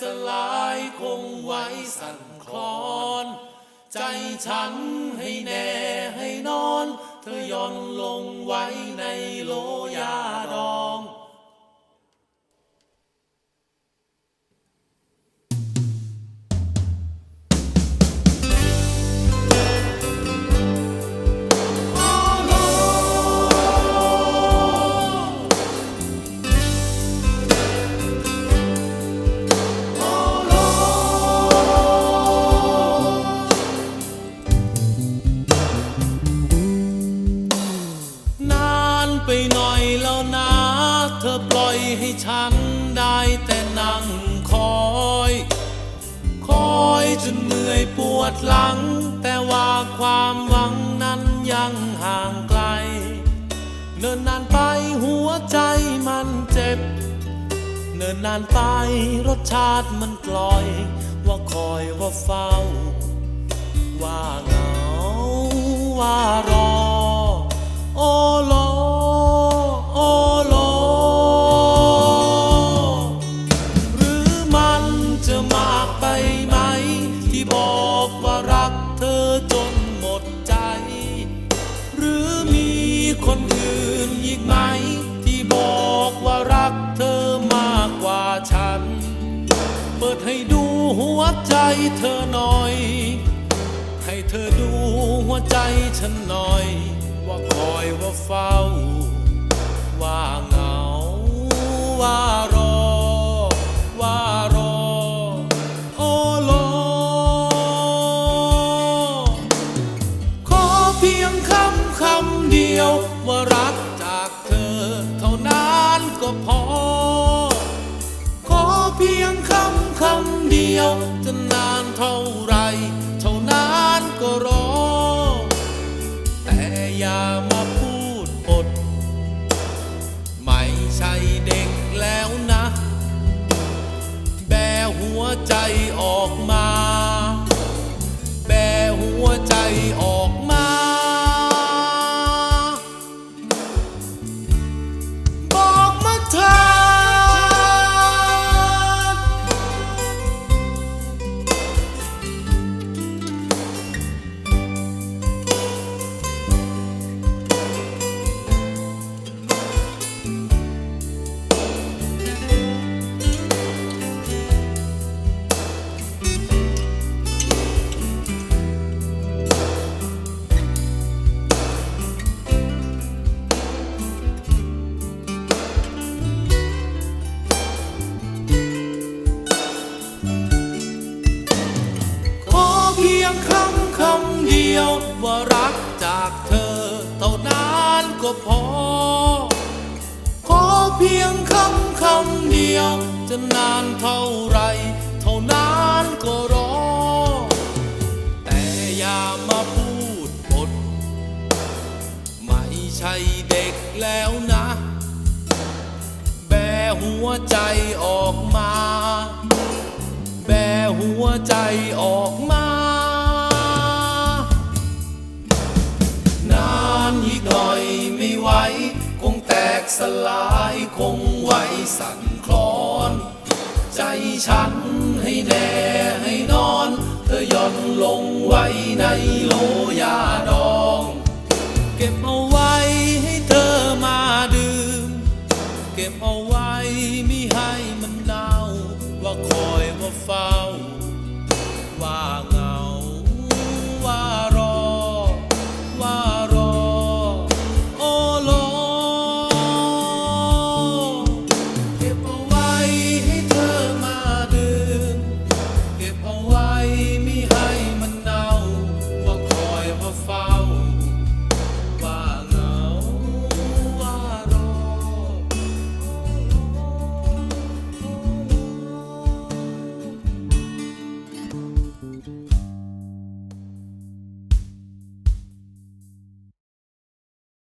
สลายคงไว้สั่นคลอน ใจฉันให้แน่ให้นอน เธอย่อนลงไว้ในโลยาดอง ฉันได้แต่นั่งคอย คอยจนเหนื่อยปวดหลัง แต่ว่าความหวังนั้นยังห่างไกล เนินนานไปหัวใจมันเจ็บ เนินนานไปรสชาติมันกลอย ว่าคอยว่าเฝ้า ว่าเหงาว่ารอ ดให้ดูหัวใจเธอหน่อย ให้เธอดูหัวใจฉันหน่อย ว่าคอยว่าเฝ้า ว่าเหงา ว่ารอ ว่ารอ โอโลขอเพียงคำคำเดียวว่ารักจากเธอ เท่านั้นก็พอ ขอเพียงคำ คำเดียวจะนานเท่าไร เท่านั้นก็รอ แต่อย่ามาพูดอด ไม่ใช่เด็กแล้วนะ แบหัวใจออกมา ยวว่ารักจากเธอเท่านั้นก็พอ ขอเพียงคำคำเดียว จะนานเท่าไร เท่านั้นก็รอ แต่อย่ามาพูดอดไม่ใช่เด็กแล้วนะ แบหัวใจออกมา แบหัวใจออกมา สลายคงไว้สั่นคลอน ใจฉันให้แน่ให้นอน เธอย่อนลงไว้ในโลยาดอง เก็บเอาไว้ให้เธอมาดื่ม เก็บเอาไว้ไมิให้มันเน่าว่าคอยว่าเฝ้าว่า